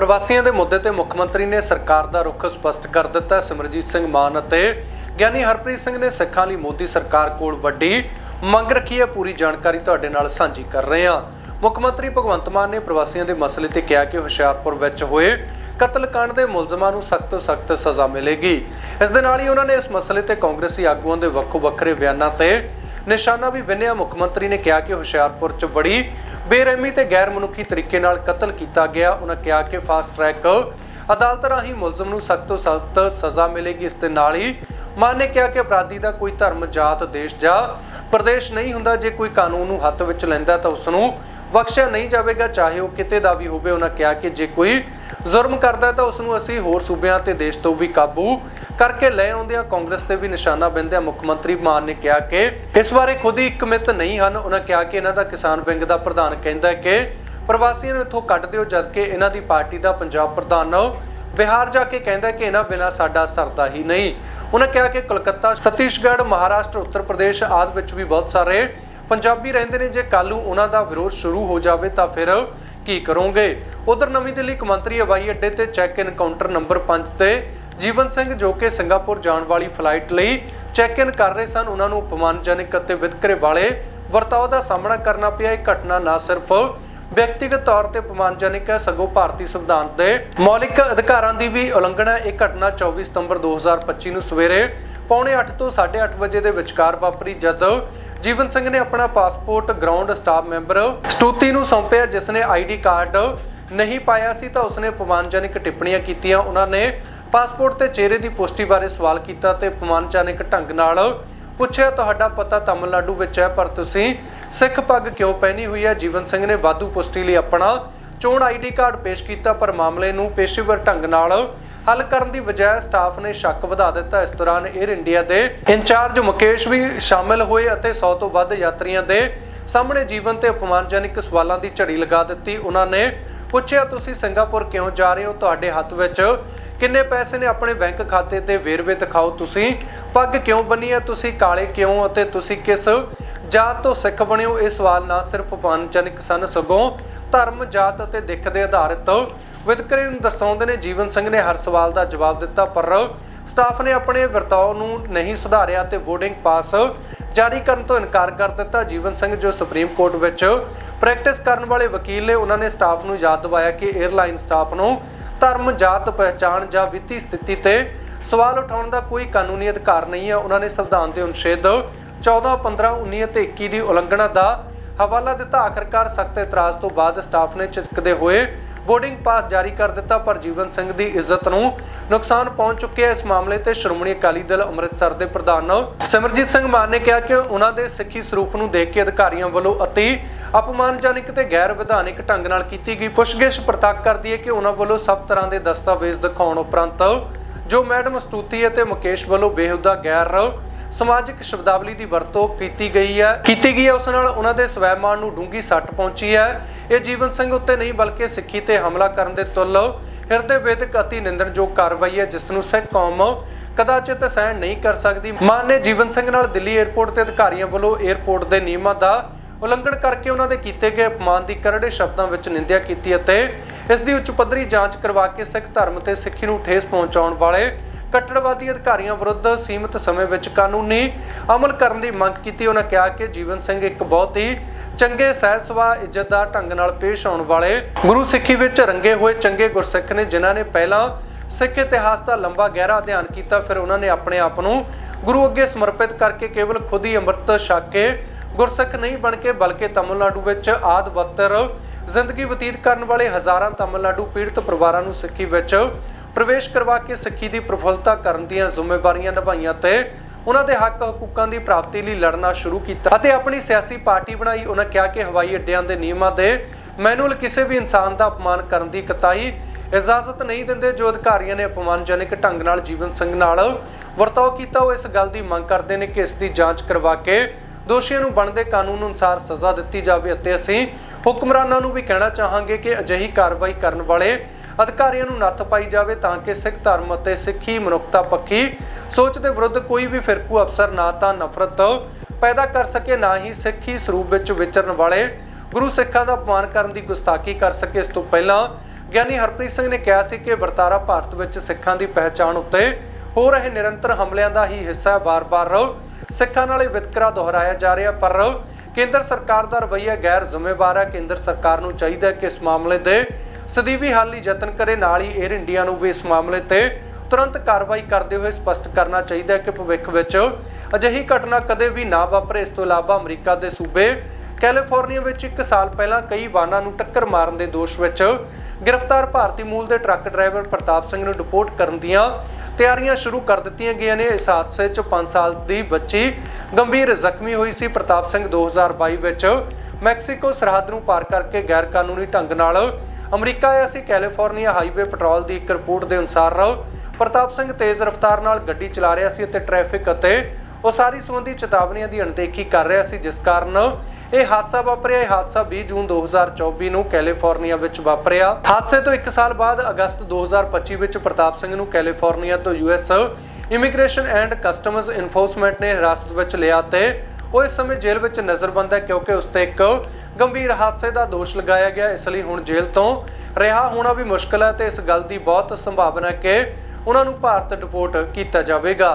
ਪ੍ਰਵਾਸੀਆਂ ਦੇ ਮੁੱਦੇ ਤੇ ਮੁੱਖ ਮੰਤਰੀ ਨੇ ਸਰਕਾਰ ਦਾ ਰੁਖ ਸਪਸ਼ਟ ਕਰ ਦਿੱਤਾ। ਸਿਮਰਜੀਤ ਸਿੰਘ ਮਾਨ ਅਤੇ ਗਿਆਨੀ ਹਰਪ੍ਰੀਤ ਸਿੰਘ ਨੇ ਸਿੱਖਾਂ ਲਈ ਮੋਦੀ ਸਰਕਾਰ ਕੋਲ ਵੱਡੀ ਮੰਗ ਰੱਖੀ ਹੈ। ਪੂਰੀ ਜਾਣਕਾਰੀ ਤੁਹਾਡੇ ਨਾਲ ਸਾਂਝੀ ਕਰ ਰਹੇ ਹਾਂ। ਮੁੱਖ ਮੰਤਰੀ ਭਗਵੰਤ ਮਾਨ ਨੇ ਪ੍ਰਵਾਸੀਆਂ ਦੇ ਮਸਲੇ ਤੇ ਕਿਹਾ ਕਿ ਹੁਸ਼ਿਆਰਪੁਰ ਵਿੱਚ ਹੋਏ ਕਤਲकांड ਦੇ ਮੁਲਜ਼ਮਾਂ ਨੂੰ ਸਖਤ ਤੋਂ ਸਖਤ ਸਜ਼ਾ ਮਿਲੇਗੀ। ਇਸ ਦੇ ਨਾਲ ਹੀ ਉਹਨਾਂ ਨੇ ਇਸ ਮਸਲੇ ਤੇ ਕਾਂਗਰਸੀ ਆਗੂਆਂ ਦੇ ਵੱਖੋ ਵੱਖਰੇ ਬਿਆਨਾਂ ਤੇ ਨਿਸ਼ਾਨਾ ਵੀ ਵਿੰਨਿਆ। ਮੁੱਖ ਮੰਤਰੀ ਨੇ ਕਿਹਾ ਕਿ ਹੁਸ਼ਿਆਰਪੁਰ 'ਚ ਬੜੀ ਬੇਰਹਿਮੀ ਤੇ ਗੈਰ ਮਨੁੱਖੀ ਤਰੀਕੇ ਨਾਲ ਕਤਲ ਕੀਤਾ ਗਿਆ। ਉਹਨਾਂ ਕਿਹਾ ਕਿ ਫਾਸਟ ਟਰੈਕ ਅਦਾਲਤ ਰਾਹੀਂ ਮੁਲਜ਼ਮ ਨੂੰ ਸਖਤ ਤੋਂ ਸਖਤ ਸਜ਼ਾ ਮਿਲੇਗੀ। ਇਸ ਦੇ ਨਾਲ ਹੀ ਮਾਨ ਨੇ ਕਿਹਾ ਕਿ ਅਪਰਾਧੀ ਦਾ ਕੋਈ ਧਰਮ, ਜਾਤ, ਦੇਸ਼ ਜਾਂ ਪ੍ਰਦੇਸ਼ ਨਹੀਂ ਹੁੰਦਾ। ਜੇ ਕੋਈ ਕਾਨੂੰਨ ਨੂੰ ਹੱਥ ਵਿੱਚ ਲੈਂਦਾ ਤਾਂ ਉਸ ਨੂੰ ਬਖਸ਼ਿਆ ਨਹੀਂ ਜਾਵੇਗਾ। ਚਾਹੇ ਉਹ ਕਿਤੇ ਦਾ ਵੀ ਹੋਵੇ ਉਹਨਾਂ ਕਿਹਾ ਕਿ ਜੇ ਕੋਈ ਜ਼ੁਰਮ ਕਰਦਾ ਹੈ ਤਾਂ ਉਸ ਨੂੰ ਅਸੀਂ ਹੋਰ ਸੂਬਿਆਂ ਤੇ ਦੇਸ਼ ਤੋਂ ਵੀ ਕਾਬੂ ਕਰਕੇ ਲੈ ਆਉਂਦੇ ਆ ਕਾਂਗਰਸ ਤੇ ਵੀ ਨਿਸ਼ਾਨਾ ਬਿੰਦਿਆ ਮੁੱਖ ਮੰਤਰੀ ਮਾਨ ਨੇ ਕਿਹਾ ਕਿ ਇਸ ਬਾਰੇ ਖੁਦ ਹੀ ਇੱਕ ਮਿੱਤ ਨਹੀਂ ਹਨ। ਉਹਨਾਂ ਕਿਹਾ ਕਿ ਇਹਨਾਂ ਦਾ ਕਿਸਾਨ ਵਿੰਗ ਦਾ ਪ੍ਰਧਾਨ ਕਹਿੰਦਾ ਕਿ ਪ੍ਰਵਾਸੀਆਂ ਨੂੰ ਇੱਥੋਂ ਕੱਢ ਦਿਓ ਜਦਕਿ ਇਹਨਾਂ ਦੀ ਪਾਰਟੀ ਦਾ ਪੰਜਾਬ ਪ੍ਰਧਾਨ ਬਿਹਾਰ ਜਾ ਕੇ ਕਹਿੰਦਾ ਕਿ ਇਹਨਾਂ ਬਿਨਾ ਸਾਡਾ ਸਰਦਾ ਹੀ ਨਹੀਂ। ਉਹਨਾਂ ਕਿਹਾ ਕਿ ਕਲਕੱਤਾ, ਛੱਤੀਸਗੜ੍ਹ, ਮਹਾਰਾਸ਼ਟਰ, ਉੱਤਰ ਪ੍ਰਦੇਸ਼ ਆਦਿ ਵਿੱਚ ਵੀ ਬਹੁਤ ਸਾਰੇ ਪੰਜਾਬੀ ਰਹਿੰਦੇ ਨੇ, ਜੇ ਕੱਲ ਨੂੰ ਉਹਨਾਂ ਦਾ ਵਿਰੋਧ ਸ਼ੁਰੂ ਹੋ ਜਾਵੇ ਤਾਂ ਫਿਰ ਕੀ ਕਰੋਗੇ? ਉਧਰ ਨਵੀਂ ਦਿੱਲੀ ਕਮੰਤਰੀ ਹਵਾਈ ਅੱਡੇ ਤੇ ਚੈੱਕ ਇਨ ਕਾਊਂਟਰ ਨੰਬਰ 5 ਤੇ ਜੀਵਨ ਸਿੰਘ ਜੋ ਕਿ ਸਿੰਗਾਪੁਰ ਜਾਣ ਵਾਲੀ ਫਲਾਈਟ ਲਈ ਚੈੱਕ ਇਨ ਕਰ ਰਹੇ ਸਨ, ਉਹਨਾਂ ਨੂੰ ਅਪਮਾਨਜਨਕ ਅਤੇ ਵਿਤਕਰੇ ਵਾਲੇ ਵਰਤਾਓ ਦਾ ਸਾਹਮਣਾ ਕਰਨਾ ਪਿਆ। ਇਹ ਘਟਨਾ ਨਾ ਸਿਰਫ ਵਿਅਕਤੀਗਤ ਤੌਰ ਤੇ ਅਪਮਾਨਜਨਕ ਹੈ, ਸਗੋਂ ਭਾਰਤੀ ਸੰਵਿਧਾਨ ਦੇ ਮੌਲਿਕ ਅਧਿਕਾਰਾਂ ਦੀ ਵੀ ਉਲੰਘਣਾ ਇਹ ਘਟਨਾ 24 ਸਤੰਬਰ 2025 ਨੂੰ ਸਵੇਰੇ ਪੌਣੇ 8 ਤੋਂ 8:30 ਵਜੇ ਦੇ ਵਿਚਕਾਰ ਵਾਪਰੀ, ਜਦ ਜੀਵਨ ਸਿੰਘ ਨੇ ਆਪਣਾ passport ground staff member Stuti ਨੂੰ ਸੌਂਪਿਆ, ਜਿਸ ਨੇ ਆਈਡੀ ਕਾਰਡ ਨਹੀਂ ਪਾਇਆ ਸੀ ਤਾਂ ਉਸਨੇ ਅਪਮਾਨਜਨਕ ਟਿੱਪਣੀਆਂ ਕੀਤੀਆਂ। ਉਹਨਾਂ ਨੇ ਪਾਸਪੋਰਟ ਤੇ ਚਿਹਰੇ ਦੀ ਪੁਸ਼ਟੀ ਬਾਰੇ ਸਵਾਲ ਕੀਤਾ ਤੇ ਅਪਮਾਨਜਨਕ ਢੰਗ ਨਾਲ ਪੁੱਛਿਆ, ਤੁਹਾਡਾ ਪਤਾ ਤਮਿਲਨਾਡੂ ਵਿੱਚ ਹੈ, ਪਰ ਤੁਸੀਂ ਸਿੱਖ ਪੱਗ ਕਿਉਂ ਪਹਿਨੀ ਹੋਈ ਹੈ? ਜੀਵਨ ਸਿੰਘ ਨੇ ਵਾਧੂ ਪੁਸ਼ਟੀ ਲਈ ਆਪਣਾ ਚੋਣ ਆਈਡੀ ਕਾਰਡ ਪੇਸ਼ ਕੀਤਾ, ਪਰ ਮਾਮਲੇ ਨੂੰ ਪੇਸ਼ੇਵਰ ਢੰਗ ਨਾਲ ਹੱਲ ਕਰਨ ਦੀ ਬਜਾਏ ਸਟਾਫ ਨੇ ਸ਼ੱਕ ਵਧਾ ਦਿੱਤਾ। ਇਸ ਦੌਰਾਨ 에ਅਰ ਇੰਡੀਆ ਦੇ ਇੰਚਾਰਜ ਮੁਕੇਸ਼ ਵੀ ਸ਼ਾਮਿਲ ਹੋਏ ਅਤੇ 100 ਤੋਂ ਵੱਧ ਯਾਤਰੀਆਂ ਦੇ ਸਾਹਮਣੇ ਜੀਵਨ ਤੇ ਅਪਮਾਨਜਨਕ ਸਵਾਲਾਂ ਦੀ ਝੜੀ ਲਗਾ ਦਿੱਤੀ। ਉਹਨਾਂ ਨੇ ਪੁੱਛਿਆ, ਤੁਸੀਂ ਸਿੰਗਾਪੁਰ ਕਿਉਂ ਜਾ ਰਹੇ ਹੋ? ਤੁਹਾਡੇ ਹੱਥ ਵਿੱਚ ਕਿੰਨੇ ਪੈਸੇ ਨੇ? ਆਪਣੇ ਬੈਂਕ ਖਾਤੇ ਤੇ ਵੇਰਵੇ ਦਿਖਾਓ ਤੁਸੀਂ। ਪੱਗ ਕਿਉਂ ਬਣੀ ਹੈ? ਤੁਸੀਂ ਕਾਲੇ ਕਿਉਂ ਅਤੇ ਤੁਸੀਂ ਕਿਸ ਜਾਤ ਤੋਂ ਸਿੱਖ ਬਣੇ ਹੋ? ਇਹ ਸਵਾਲ ਨਾ ਸਿਰਫ ਅਪਮਾਨਜਨਕ ਸਨ, ਸਗੋਂ ਧਰਮ, ਜਾਤ ਅਤੇ ਦਿੱਖ ਦੇ ਆਧਾਰਿਤ ਵਿਤਕਰੇ ਨੂੰ ਦਰਸਾਉਂਦੇ ਨੇ, ਜੀਵਨ ਸਿੰਘ ਨੇ ਹਰ ਸਵਾਲ ਦਾ ਜਵਾਬ ਦਿੱਤਾ, ਪਰ ਸਟਾਫ ਨੇ ਆਪਣੇ ਵਰਤਾਓ ਨੂੰ ਨਹੀਂ ਸੁਧਾਰਿਆ ਤੇ ਵੋਟਿੰਗ ਪਾਸ ਜਾਰੀ ਕਰਨ ਤੋਂ ਇਨਕਾਰ ਕਰ ਦਿੱਤਾ। ਜੀਵਨ ਸਿੰਘ ਜੋ ਸੁਪਰੀਮ ਕੋਰਟ ਵਿੱਚ ਪ੍ਰੈਕਟਿਸ ਕਰਨ ਵਾਲੇ ਵਕੀਲ ਨੇ, ਉਹਨਾਂ ਨੇ ਸਟਾਫ ਨੂੰ ਯਾਦ ਦਿਵਾਇਆ ਕਿ 에ਅਰਲਾਈਨ ਸਟਾਫ ਨੂੰ ਧਰਮ, ਜਾਤ ਪਹਿਚਾਣ ਜਾਂ ਵਿੱਤੀ ਸਥਿਤੀ ਤੇ ਸਵਾਲ ਉਠਾਉਣ ਦਾ ਕੋਈ ਕਾਨੂੰਨੀ ਅਧਿਕਾਰ ਨਹੀਂ ਹੈ। ਉਹਨਾਂ ਨੇ ਸੰਵਿਧਾਨ ਦੇ ਅਨੁਛੇਦ 14 15 19 ਅਤੇ 21 ਦੀ ਉਲੰਘਣਾ ਦਾ ਹਵਾਲਾ ਦਿੱਤਾ। ਆਖਰਕਾਰ ਸਖਤ ਇਤਰਾਜ਼ ਤੋਂ ਬਾਅਦ ਸਟਾਫ ਨੇ ਝਿਜਕਦੇ ਹੋਏ ਬੋਰਡਿੰਗ ਪਾਸ ਜਾਰੀ ਕਰ ਦਿੱਤਾ, ਪਰ ਜੀਵਨ ਸਿੰਘ ਦੀ ਇੱਜ਼ਤ ਨੂੰ ਨੁਕਸਾਨ ਪਹੁੰਚ ਚੁੱਕਿਆ ਇਸ ਮਾਮਲੇ ਤੇ ਸ਼੍ਰੋਮਣੀ ਅਕਾਲੀ ਦਲ ਅੰਮ੍ਰਿਤਸਰ ਦੇ ਪ੍ਰਧਾਨ ਸਿਮਰਜੀਤ ਸਿੰਘ ਮਾਨ ਨੇ ਕਿਹਾ ਕਿ ਉਹਨਾਂ ਦੇ ਸਿੱਖੀ ਸਰੂਪ ਨੂੰ ਦੇਖ ਕੇ ਅਧਿਕਾਰੀਆਂ ਵੱਲੋਂ ਅਤੀ ਅਪਮਾਨਜਨਕ ਤੇ ਗੈਰ ਵਿਧਾਨਿਕ ਢੰਗ ਨਾਲ ਕੀਤੀ ਗਈ ਪੁੱਛਗਿੱਛ ਪ੍ਰਤੱਖ ਕਰਦੀ ਹੈ ਕਿ ਉਹਨਾਂ ਵੱਲੋਂ ਸਭ ਤਰ੍ਹਾਂ ਦੇ ਦਸਤਾਵੇਜ਼ ਦਿਖਾਉਣ ਉਪਰੰਤ ਜੋ ਮੈਡਮ ਸਤੂਤੀ ਅਤੇ ਮੁਕੇਸ਼ ਵੱਲੋਂ ਬੇਹੁਦਾ ਗੈਰ ਸਮਾਜਿਕ ਸ਼ਬਦਾਵਲੀ ਦੀ ਵਰਤੋਂ ਕੀਤੀ ਗਈ ਹੈ। ਕੀਤੀ ਗਈ ਹੈ, ਉਸ ਨਾਲ ਉਹਨਾਂ ਦੇ ਸਵੈਮਾਨ ਨੂੰ ਡੂੰਗੀ ਸੱਟ ਪਹੁੰਚੀ ਹੈ। ਇਹ ਜੀਵਨ ਸਿੰਘ ਉੱਤੇ ਨਹੀਂ, ਬਲਕਿ ਸਿੱਖੀ ਤੇ ਹਮਲਾ ਕਰਨ ਦੇ ਤੁੱਲ ਹਿਰਦੇ ਵੇਦਕ ਅਤੀ ਨਿੰਦਣਯੋਗ ਕਾਰਵਾਈ ਹੈ, ਜਿਸ ਨੂੰ ਸਿੱਖ ਕੌਮ ਕਦਾਚਿਤ ਸਹਿਣ ਨਹੀਂ ਕਰ ਸਕਦੀ। ਮਾਨ ਨੇ ਜੀਵਨ ਸਿੰਘ ਨਾਲ ਦਿੱਲੀ 에ਅਰਪੋਰਟ ਤੇ ਅਧਿਕਾਰੀਆਂ ਵੱਲੋਂ 에ਅਰਪੋਰਟ ਦੇ ਨਿਯਮਾਂ ਦਾ ਉਲੰਘਣ ਕਰਕੇ ਉਹਨਾਂ ਦੇ ਕੀਤੇ ਗਏ ਅਪਮਾਨ ਦੀ ਕਰੜੇ ਸ਼ਬਦਾਂ ਵਿੱਚ ਨਿੰਦਿਆ ਕੀਤੀ ਅਤੇ ਇਸ ਦੀ ਉੱਚ ਪੱਧਰੀ ਜਾਂਚ ਕਰਵਾ ਕੇ ਸਿੱਖ ਧਰਮ ਤੇ ਸਿੱਖੀ ਨੂੰ ਠੇਸ ਪਹੁੰਚਾਉਣ ਵਾਲੇ ਕੱਟੜਵਾਦੀ ਅਧਿਕਾਰੀਆਂ ਵਿਰੁੱਧ ਸੀਮਿਤ ਸਮੇਂ ਵਿੱਚ ਕਾਨੂੰਨੀ ਅਮਲ ਕਰਨ ਦੀ ਮੰਗ ਕੀਤੀ। ਉਹਨਾਂ ਕਿਹਾ ਕਿ ਜੀਵਨ ਸਿੰਘ ਇੱਕ ਬਹੁਤ ਹੀ ਚੰਗੇ ਸਹਿਜ ਸੁਭਾਅ ਇੱਜ਼ਤਦਾਰ ਢੰਗ ਨਾਲ ਪੇਸ਼ ਆਉਣ ਵਾਲੇ ਗੁਰੂ ਸਿੱਖੀ ਵਿੱਚ ਰੰਗੇ ਹੋਏ ਚੰਗੇ ਗੁਰਸਿੱਖ ਨੇ, ਜਿਨ੍ਹਾਂ ਨੇ ਪਹਿਲਾਂ ਸਿੱਖ ਇਤਿਹਾਸ ਦਾ ਲੰਬਾ ਗਹਿਰਾ ਅਧਿਐਨ ਕੀਤਾ, ਫਿਰ ਉਹਨਾਂ ਨੇ ਆਪਣੇ ਆਪ ਨੂੰ ਗੁਰੂ ਅੱਗੇ ਸਮਰਪਿਤ ਕਰਕੇ ਕੇਵਲ ਖੁਦ ਹੀ ਅੰਮ੍ਰਿਤ ਛਕ ਕੇ ਗੁਰਸਿੱਖ ਨਹੀਂ ਬਣ ਕੇ, ਬਲਕਿ ਤਮਿਲਨਾਡੂ ਵਿੱਚ ਆਦ ਵਤਰ ਜ਼ਿੰਦਗੀ ਬਤੀਤ ਕਰਨ ਵਾਲੇ ਹਜ਼ਾਰਾਂ ਤਮਿਲਨਾਡੂ ਪੀੜਤ ਪਰਿਵਾਰਾਂ ਨੂੰ ਸਿੱਖੀ ਵਿੱਚ ਪ੍ਰਵੇਸ਼ ਕਰਵਾ ਕੇ ਸਿੱਖੀ ਦੀ ਪ੍ਰਫੁੱਲਤਾ ਕਰਨ ਦੀਆਂ ਜ਼ਿੰਮੇਵਾਰੀਆਂ ਨਿਭਾਈਆਂ ਤੇ ਉਹਨਾਂ ਦੇ ਹੱਕ ਹਕੂਕਾਂ ਦੀ ਪ੍ਰਾਪਤੀ ਲਈ ਲੜਨਾ ਸ਼ੁਰੂ ਕੀਤਾ ਅਤੇ ਆਪਣੀ ਸਿਆਸੀ ਪਾਰਟੀ ਬਣਾਈ। ਉਹਨਾਂ ਕਿਹਾ ਕਿ ਹਵਾਈ ਅੱਡਿਆਂ ਦੇ ਨਿਯਮਾਂ ਦੇ ਮੈਨੂਅਲ ਕਿਸੇ ਵੀ ਇਨਸਾਨ ਦਾ ਅਪਮਾਨ ਕਰਨ ਦੀ ਕਤਾਈ ਇਜਾਜ਼ਤ ਨਹੀਂ ਦਿੰਦੇ, ਜੋ ਅਧਿਕਾਰੀਆਂ ਨੇ ਅਪਮਾਨਜਨਕ ਢੰਗ ਨਾਲ ਜੀਵਨ ਸਿੰਘ ਨਾਲ ਵਰਤਾਓ ਕੀਤਾ, ਉਹ ਇਸ ਗੱਲ ਦੀ ਮੰਗ ਕਰਦੇ ਨੇ ਕਿ ਇਸ ਦੀ ਜਾਂਚ ਕਰਵਾ ਕੇ ਦੋਸ਼ੀਆਂ ਨੂੰ ਬਣਦੇ ਕਾਨੂੰਨ ਅਨੁਸਾਰ ਸਜ਼ਾ ਦਿੱਤੀ ਜਾਵੇ ਅਤੇ ਅਸੀਂ ਹੁਕਮਰਾਨਾਂ ਨੂੰ ਵੀ ਕਹਿਣਾ ਚਾਹਾਂਗੇ ਕਿ ਅਜਿਹੀ ਕਾਰਵਾਈ ਕਰਨ ਵਾਲੇ ਅਧਿਕਾਰੀਆਂ ਨੂੰ ਨੱਥ ਪਾਈ ਜਾਵੇ ਤਾਂ ਕਿ ਸਿੱਖ ਧਰਮ ਅਤੇ ਸਿੱਖੀ ਮਨੁੱਖਤਾ ਪੱਖੀ ਸੋਚ ਦੇ ਵਿਰੁੱਧ ਕੋਈ ਵੀ ਫਿਰਕੂ ਅਫਸਰ ਨਾ ਤਾਂ ਨਫ਼ਰਤ ਪੈਦਾ ਕਰ ਸਕੇ, ਨਾ ਹੀ ਸਿੱਖੀ ਸਰੂਪ ਵਿੱਚ ਵਿਚਰਨ ਵਾਲੇ ਗੁਰੂ ਸਿੱਖਾਂ ਦਾ ਅਪਮਾਨ ਕਰਨ ਦੀ ਗੁਸਤਾਖੀ ਕਰ ਸਕੇ। ਇਸ ਤੋਂ ਪਹਿਲਾਂ ਗਿਆਨੀ ਹਰਪ੍ਰੀਤ ਸਿੰਘ ਨੇ ਕਿਹਾ ਸੀ ਕਿ ਵਰਤਾਰਾ ਭਾਰਤ ਵਿੱਚ ਸਿੱਖਾਂ ਦੀ ਪਹਿਚਾਣ ਉੱਤੇ ਹੋ ਰਹੇ ਨਿਰੰਤਰ ਹਮਲਿਆਂ ਦਾ ਹੀ ਹਿੱਸਾ ਹੈ ਵਾਰ-ਵਾਰ ਸਿੱਖਾਂ ਨਾਲ ਇਹ ਵਿਤਕਰਾ ਦੁਹਰਾਇਆ ਜਾ ਰਿਹਾ, ਪਰ ਕੇਂਦਰ ਸਰਕਾਰ ਦਾ ਰਵੱਈਆ ਗੈਰ ਜ਼ਿੰਮੇਵਾਰ ਹੈ। ਕੇਂਦਰ ਸਰਕਾਰ ਨੂੰ ਚਾਹੀਦਾ ਹੈ ਕਿ ਇਸ ਮਾਮਲੇ ਦੇ ਸਦੀਵੀ ਹੱਲ ਲਈ ਯਤਨ ਕਰੇ, ਨਾਲ ਹੀ 에ਅਰ ਇੰਡੀਆ ਨੂੰ ਵੀ ਇਸ ਮਾਮਲੇ ਤੇ ਤੁਰੰਤ ਕਾਰਵਾਈ ਕਰਦੇ ਹੋਏ ਸਪਸ਼ਟ ਕਰਨਾ ਚਾਹੀਦਾ ਹੈ ਕਿ ਭਵਿੱਖ ਵਿੱਚ ਅਜਿਹੀ ਘਟਨਾ ਕਦੇ ਵੀ ਨਾ ਵਾਪਰੇ। ਇਸ ਤੋਂ ਇਲਾਵਾ ਅਮਰੀਕਾ ਦੇ ਸੂਬੇ ਕੈਲੀਫੋਰਨੀਆ ਵਿੱਚ ਇੱਕ ਸਾਲ ਪਹਿਲਾਂ ਕਈ ਵਾਹਨਾਂ ਨੂੰ ਟੱਕਰ ਮਾਰਨ ਦੇ ਦੋਸ਼ ਵਿੱਚ ਗ੍ਰਿਫਤਾਰ ਭਾਰਤੀ ਮੂਲ ਦੇ ਟਰੱਕ ਡਰਾਈਵਰ ਪ੍ਰਤਾਪ ਸਿੰਘ ਨੂੰ ਡਿਪੋਰਟ ਕਰਨ ਦੀਆਂ ਤਿਆਰੀਆਂ ਸ਼ੁਰੂ ਕਰ ਦਿੱਤੀਆਂ ਗਈਆਂ ਨੇ। ਇਸ ਹਾਦਸੇ 'ਚ 5 ਸਾਲ ਦੀ ਬੱਚੀ ਗੰਭੀਰ ਜ਼ਖਮੀ ਹੋਈ ਸੀ। ਪ੍ਰਤਾਪ ਸਿੰਘ 2022 ਵਿੱਚ ਮੈਕਸੀਕੋ ਸਰਹੱਦ ਨੂੰ ਪਾਰ ਕਰਕੇ ਗੈਰ ਕਾਨੂੰਨੀ ਢੰਗ ਨਾਲ ਅਮਰੀਕਾ ਆਇਆ ਕੈਲੀਫੋਰਨੀਆ ਹਾਈਵੇ ਪੈਟਰੋਲ ਦੀ ਇੱਕ ਰਿਪੋਰਟ ਦੇ ਅਨੁਸਾਰ ਪ੍ਰਤਾਪ ਸਿੰਘ ਤੇਜ਼ ਰਫ਼ਤਾਰ ਨਾਲ ਗੱਡੀ ਚਲਾ ਰਿਹਾ ਸੀ ਅਤੇ ਟ੍ਰੈਫਿਕ ਅਤੇ ਉਸਾਰੀ ਸੰਬੰਧੀ ਚੇਤਾਵਨੀਆਂ ਦੀ ਅਣਦੇਖੀ ਕਰ ਰਿਹਾ ਸੀ, ਜਿਸ ਕਾਰਨ ਇਹ ਹਾਦਸਾ ਵਾਪਰਿਆ। ਇਹ ਹਾਦਸਾ 20 ਜੂਨ 2024 ਨੂੰ ਕੈਲੀਫੋਰਨੀਆ ਵਿੱਚ ਵਾਪਰਿਆ। ਹਾਦਸੇ ਤੋਂ 1 ਸਾਲ ਬਾਅਦ ਅਗਸਤ 2025 ਵਿੱਚ ਪ੍ਰਤਾਪ ਸਿੰਘ ਨੂੰ ਕੈਲੀਫੋਰਨੀਆ ਤੋਂ US immigration and customs enforcement ਨੇ ਹਿਰਾਸਤ ਵਿੱਚ ਲਿਆ ਤੇ ਉਹ ਇਸ ਸਮੇਂ ਜੇਲ੍ਹ ਵਿੱਚ ਨਜ਼ਰਬੰਦ ਹੈ, ਕਿਉਂਕਿ ਉਸ ਤੇ ਇੱਕ ਗੰਭੀਰ ਹਾਦਸੇ ਦਾ ਦੋਸ਼ ਲਗਾਇਆ ਗਿਆ। ਇਸ ਲਈ ਹੁਣ ਜੇਲ੍ਹ ਤੋਂ ਰਿਹਾ ਹੋਣਾ ਵੀ ਮੁਸ਼ਕਲ ਹੈ ਤੇ ਇਸ ਗੱਲ ਦੀ ਬਹੁਤ ਸੰਭਾਵਨਾ ਹੈ ਕਿ ਉਹਨਾਂ ਨੂੰ ਭਾਰਤ ਡਿਪੋਰਟ ਕੀਤਾ ਜਾਵੇਗਾ।